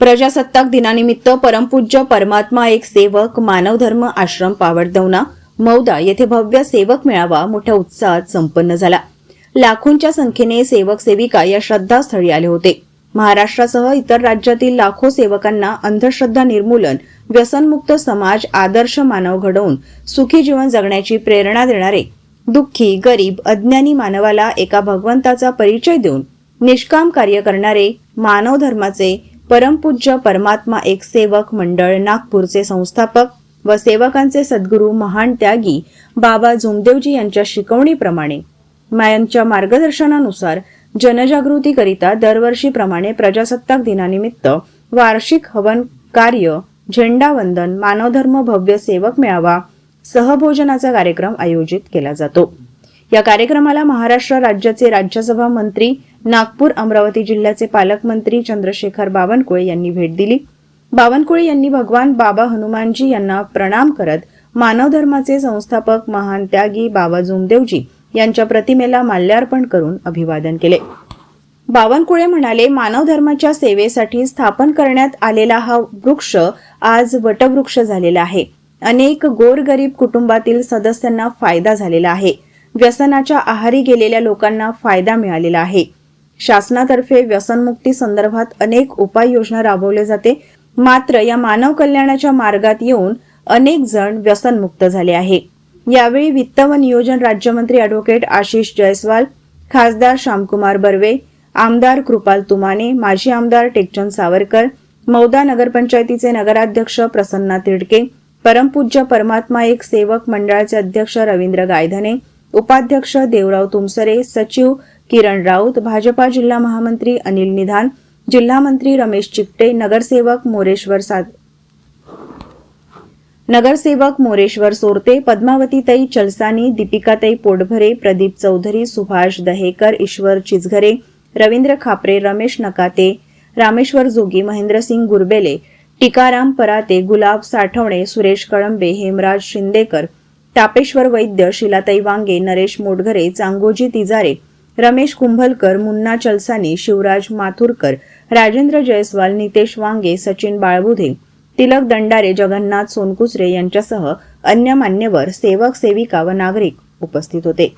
प्रजासत्ताक दिनानिमित्त परमपूज्य परमात्मा एक सेवक मानवधर्म आश्रम पावडदवना मौदा येथे भव्य सेवक मेळावा मोठ्या उत्साहात संपन्न झाला. लाखोंच्या संख्येने सेवक सेविका या श्रद्धास्थळी आले होते. महाराष्ट्रासह इतर राज्यातील लाखो सेवकांना अंधश्रद्धा निर्मूलन व्यसनमुक्त समाज आदर्श मानव घडवून सुखी जीवन जगण्याची प्रेरणा देणारे दुःखी गरीब अज्ञानी मानवाला एका भगवंताचा परिचय देऊन निष्काम कार्य करणारे मानव धर्माचे परमपूज्य परमात्मा एक सेवक मंडळ नागपूरचे संस्थापक व सेवकांचे सद्गुरू महान त्यागी बाबा जुमदेवजी यांच्या शिकवणीप्रमाणे. मायांच्या मार्गदर्शनानुसार जनजागृतीकरिता दरवर्षीप्रमाणे प्रजासत्ताक दिनानिमित्त वार्षिक हवन कार्य झेंडावंदन मानवधर्म भव्य सेवक मेळावा सहभोजनाचा कार्यक्रम आयोजित केला जातो. या कार्यक्रमाला महाराष्ट्र राज्याचे राज्यसभा मंत्री नागपूर अमरावती जिल्ह्याचे पालकमंत्री चंद्रशेखर बावनकुळे यांनी भेट दिली. बावनकुळे यांनी भगवान बाबा हनुमानजी यांना प्रणाम करत मानवधर्माचे संस्थापक महान त्यागी बाबा जुमदेवजी यांच्या प्रतिमेला माल्यार्पण करून अभिवादन केले. बावनकुळे म्हणाले मानव धर्माच्या सेवेसाठी स्थापन करण्यात आलेला हा वृक्ष आज वटवृक्ष झालेला आहे. अनेक गोरगरीब कुटुंबातील सदस्यांना फायदा झालेला आहे. व्यसनाच्या आहारी गेलेल्या लोकांना फायदा मिळालेला आहे. शासनातर्फे व्यसनमुक्ती संदर्भात अनेक उपाययोजना राबवल्या जाते. मात्र या मानव कल्याणाच्या मार्गात येऊन अनेक जण व्यसनमुक्त झाले आहे. यावेळी वित्त व नियोजन राज्यमंत्री अॅडव्होकेट आशिष जयस्वाल खासदार श्यामकुमार बर्वे आमदार कृपाल तुमाने माजी आमदार टेकचंद सावरकर मौदा नगरपंचायतीचे नगराध्यक्ष प्रसन्ना तिडके परमपूज्य परमात्मा एक सेवक मंडळाचे अध्यक्ष रवींद्र गायधने उपाध्यक्ष देवराव तुमसरे सचिव किरण राऊत भाजपा जिल्हा महामंत्री अनिल निधान जिल्हा मंत्री रमेश चिकटे नगरसेवक मोरेश्वर साद नगरसेवक मोरेश्वर सोरते पद्मावतीताई चलसानी दीपिकाताई पोटभरे प्रदीप चौधरी सुभाष दहेकर ईश्वर चिचघरे रवींद्र खापरे रमेश नकाते रामेश्वर जोगी महेंद्रसिंग गुरबेले टिकाराम पराते गुलाब साठवणे सुरेश कळंबे हेमराज शिंदेकर तापेश्वर वैद्य शिलाताई वांगे नरेश मोटघरे चांगोजी तिजारे रमेश कुंभलकर मुन्ना चलसानी शिवराज माथुरकर राजेंद्र जयस्वाल नितेश वांगे सचिन बाळबुधे तिलक दंडारे जगन्नाथ सोनकुसरे यांच्यासह अन्य मान्यवर सेवक सेविका व नागरिक उपस्थित होते.